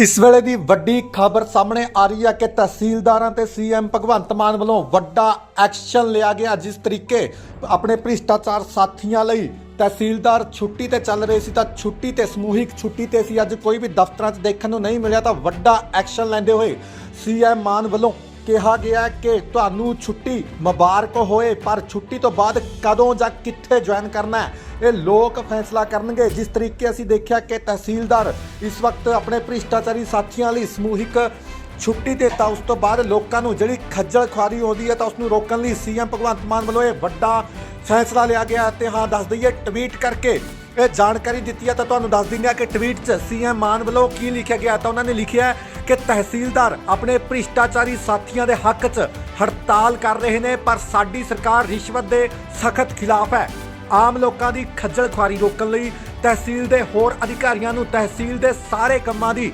ਇਸ ਵੇਲੇ ਦੀ ਵੱਡੀ ਖਬਰ ਸਾਹਮਣੇ ਆ ਰਹੀ ਹੈ ਕਿ ਤਹਿਸੀਲਦਾਰਾਂ ਤੇ ਸੀਐਮ ਭਗਵੰਤ ਮਾਨ ਵੱਲੋਂ ਵੱਡਾ ਐਕਸ਼ਨ ਲਿਆ ਗਿਆ, ਜਿਸ ਤਰੀਕੇ ਆਪਣੇ ਭ੍ਰਿਸ਼ਟਾਚਾਰ ਸਾਥੀਆਂ ਲਈ ਤਹਿਸੀਲਦਾਰ ਛੁੱਟੀ ਤੇ ਚੱਲ ਰਹੇ ਸੀ, ਤਾਂ ਛੁੱਟੀ ਤੇ, ਸਮੂਹਿਕ ਛੁੱਟੀ ਤੇ ਸੀ। ਅੱਜ ਕੋਈ ਵੀ ਦਫ਼ਤਰਾਂ 'ਚ ਦੇਖਣ ਨੂੰ ਨਹੀਂ ਮਿਲਿਆ, ਤਾਂ ਵੱਡਾ ਐਕਸ਼ਨ ਲੈਂਦੇ ਹੋਏ ਸੀਐਮ ਮਾਨ ਵੱਲੋਂ ਕਿਹਾ ਗਿਆ ਕਿ ਤੁਹਾਨੂੰ ਛੁੱਟੀ ਮੁਬਾਰਕ ਹੋਏ, ਪਰ ਛੁੱਟੀ ਤੋਂ ਬਾਅਦ ਕਦੋਂ ਜਾਂ ਕਿੱਥੇ ਜੁਆਇਨ ਕਰਨਾ ਹੈ? ਇਹ ਲੋਕ ਫੈਸਲਾ ਕਰਨਗੇ। ਜਿਸ ਤਰੀਕੇ ਅਸੀਂ ਦੇਖਿਆ ਕਿ ਤਹਿਸੀਲਦਾਰ ਇਸ ਵਕਤ ਆਪਣੇ ਭ੍ਰਿਸ਼ਟਾਚਾਰੀ ਸਾਥੀਆਂ ਲਈ ਸਮੂਹਿਕ ਛੁੱਟੀ ਤੇ ਤਾਂ ਉਸ ਤੋਂ ਬਾਅਦ ਲੋਕਾਂ ਨੂੰ ਜਿਹੜੀ ਖੱਜਲ ਖੁਆਰੀ ਹੁੰਦੀ ਹੈ ਤਾਂ ਉਸ ਨੂੰ ਰੋਕਣ ਲਈ ਸੀਐਮ ਭਗਵੰਤ ਮਾਨ ਵੱਲੋਂ ਇਹ ਵੱਡਾ ਫੈਸਲਾ ਲਿਆ ਗਿਆ ਤੇ ਹਾਂ, ਦੱਸ ਦਈਏ, ਟਵੀਟ ਕਰਕੇ ਜਾਣਕਾਰੀ ਦਿੱਤੀ ਹੈ ਤਾਂ ਤੁਹਾਨੂੰ ਦੱਸ ਦਿੰਦੇ ਹਾਂ ਕਿ ਟਵੀਟ 'ਚ ਸੀਐਮ ਮਾਨ ਵੱਲੋਂ ਕੀ ਲਿਖਿਆ ਗਿਆ ਤਾਂ ਉਹਨਾਂ ਨੇ ਲਿਖਿਆ ਕਿ ਤਹਿਸੀਲਦਾਰ ਆਪਣੇ ਭ੍ਰਿਸ਼ਟਾਚਾਰੀ ਸਾਥੀਆਂ ਦੇ ਹੱਕ 'ਚ ਹੜਤਾਲ ਕਰ ਰਹੇ ਨੇ, ਪਰ ਸਾਡੀ ਸਰਕਾਰ ਰਿਸ਼ਵਤ ਦੇ ਸਖਤ ਖਿਲਾਫ ਹੈ। ਆਮ ਲੋਕਾਂ ਦੀ ਖੱਜਲ ਖੁਆਰੀ ਰੋਕਣ ਲਈ ਤਹਿਸੀਲ ਦੇ ਹੋਰ ਅਧਿਕਾਰੀਆਂ ਨੂੰ ਤਹਿਸੀਲ ਦੇ ਸਾਰੇ ਕੰਮਾਂ ਦੀ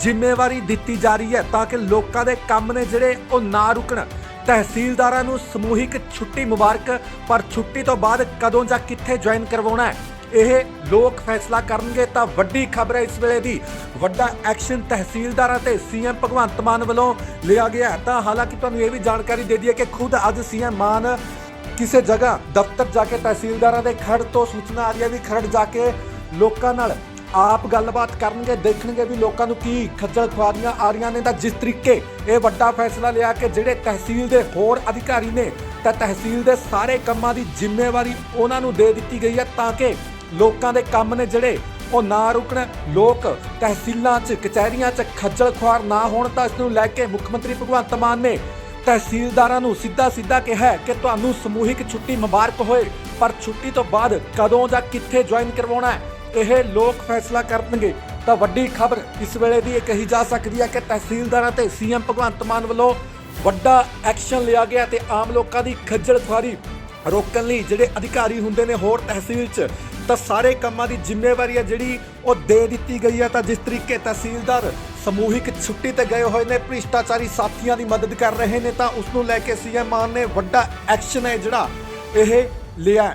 ਜ਼ਿੰਮੇਵਾਰੀ ਦਿੱਤੀ ਜਾ ਰਹੀ ਹੈ ਤਾਂ ਕਿ ਲੋਕਾਂ ਦੇ ਕੰਮ ਨੇ ਜਿਹੜੇ ਉਹ ਨਾ ਰੁਕਣ। ਤਹਿਸੀਲਦਾਰਾਂ ਨੂੰ ਸਮੂਹਿਕ ਛੁੱਟੀ ਮੁਬਾਰਕ, ਪਰ ਛੁੱਟੀ ਤੋਂ ਬਾਅਦ ਕਦੋਂ ਜਾਂ ਕਿੱਥੇ ਜੁਆਇਨ ਕਰਵਾਉਣਾ ਹੈ? ਇਹ ਲੋਕ ਫੈਸਲਾ ਕਰਨਗੇ ਤਾਂ ਵੱਡੀ ਖਬਰ ਹੈ ਇਸ ਵੇਲੇ ਦੀ। ਵੱਡਾ ਐਕਸ਼ਨ ਤਹਿਸੀਲਦਾਰਾਂ ਤੇ ਸੀਐਮ ਭਗਵੰਤ ਮਾਨ ਵੱਲੋਂ ਲਿਆ ਗਿਆ ਤਾਂ ਹਾਲਾਂਕਿ ਤੁਹਾਨੂੰ ਇਹ ਵੀ ਜਾਣਕਾਰੀ ਦੇ ਦਈਏ ਕਿ ਖੁਦ ਅੱਜ ਸੀਐਮ ਮਾਨ ਕਿਸੇ ਜਗ੍ਹਾ ਦਫ਼ਤਰ ਜਾ ਕੇ ਤਹਿਸੀਲਦਾਰਾਂ ਦੇ ਖੜ ਤੋਂ ਸੂਚਨਾ ਆ ਰਹੀ ਹੈ ਵੀ ਖੜ ਜਾ ਕੇ ਲੋਕਾਂ ਨਾਲ ਆਪ ਗੱਲਬਾਤ ਕਰਨਗੇ, ਦੇਖਣਗੇ ਵੀ ਲੋਕਾਂ ਨੂੰ ਕੀ ਖੱਜਲ ਖੁਆਰੀਆਂ ਆ ਰਹੀਆਂ ਨੇ। ਤਾਂ ਜਿਸ ਤਰੀਕੇ ਇਹ ਵੱਡਾ ਫੈਸਲਾ ਲਿਆ ਕਿ ਜਿਹੜੇ ਤਹਿਸੀਲ ਦੇ ਹੋਰ ਅਧਿਕਾਰੀ ਨੇ, ਤਾਂ ਤਹਿਸੀਲ ਦੇ ਸਾਰੇ ਕੰਮਾਂ ਦੀ ਜ਼ਿੰਮੇਵਾਰੀ ਉਹਨਾਂ ਨੂੰ ਦੇ ਦਿੱਤੀ ਗਈ ਹੈ ਤਾਂ ਕਿ ਲੋਕਾਂ ਦੇ ਕੰਮ ਨੇ ਜਿਹੜੇ। ਉਹ ਨਾ ਰੁਕਣ, ਲੋਕ ਤਹਿਸੀਲਾਂ 'ਚ, ਕਚਹਿਰੀਆਂ 'ਚ ਖੱਜਲ ਖੁਆਰ ਨਾ ਹੋਣ ਤਾਂ ਇਸ ਨੂੰ ਲੈ ਕੇ ਮੁੱਖ ਮੰਤਰੀ ਭਗਵੰਤ ਮਾਨ ਨੇ ਤਹਿਸੀਲਦਾਰਾਂ ਨੂੰ ਸਿੱਧਾ ਸਿੱਧਾ ਕਿਹਾ ਕਿ ਤੁਹਾਨੂੰ ਸਮੂਹਿਕ ਛੁੱਟੀ ਮੁਬਾਰਕ ਹੋਏ, ਪਰ ਛੁੱਟੀ ਤੋਂ ਬਾਅਦ ਕਦੋਂ ਜਾਂ ਕਿੱਥੇ ਜੁਆਇਨ ਕਰਵਾਉਣਾ ਹੈ, ਇਹ ਲੋਕ ਫੈਸਲਾ ਕਰਨਗੇ। ਤਾਂ ਵੱਡੀ ਖਬਰ ਇਸ ਵੇਲੇ ਦੀ ਇਹ ਕਹੀ ਜਾ ਸਕਦੀ ਹੈ ਕਿ ਤਹਿਸੀਲਦਾਰਾਂ ਤੇ ਸੀਐਮ ਭਗਵੰਤ ਮਾਨ ਵੱਲੋਂ ਵੱਡਾ ਐਕਸ਼ਨ ਲਿਆ ਗਿਆ ਤੇ ਆਮ ਲੋਕਾਂ ਦੀ ਖੱਜਲ ਖੁਆਰੀ ਰੋਕਣ ਲਈ ਜਿਹੜੇ ਅਧਿਕਾਰੀ ਹੁੰਦੇ ਨੇ ਹੋਰ ਤਹਿਸੀਲ 'ਚ ਤਾਂ ਸਾਰੇ ਕੰਮਾਂ ਦੀ ਜ਼ਿੰਮੇਵਾਰੀ ਹੈ ਜਿਹੜੀ ਉਹ ਦੇ ਦਿੱਤੀ ਗਈ ਹੈ ਤਾਂ ਜਿਸ ਤਰੀਕੇ ਤਹਿਸੀਲਦਾਰ ਸਮੂਹਿਕ ਛੁੱਟੀ ਤੇ ਗਏ ਹੋਏ ਨੇ, ਭ੍ਰਿਸ਼ਟਾਚਾਰੀ ਸਾਥੀਆਂ ਦੀ ਮਦਦ ਕਰ ਰਹੇ ਨੇ, ਤਾਂ ਉਸ ਨੂੰ ਲੈ ਕੇ ਸੀਐਮ ਮਾਨ ਨੇ ਵੱਡਾ ਐਕਸ਼ਨ ਹੈ ਜਿਹੜਾ ਇਹ ਲਿਆ।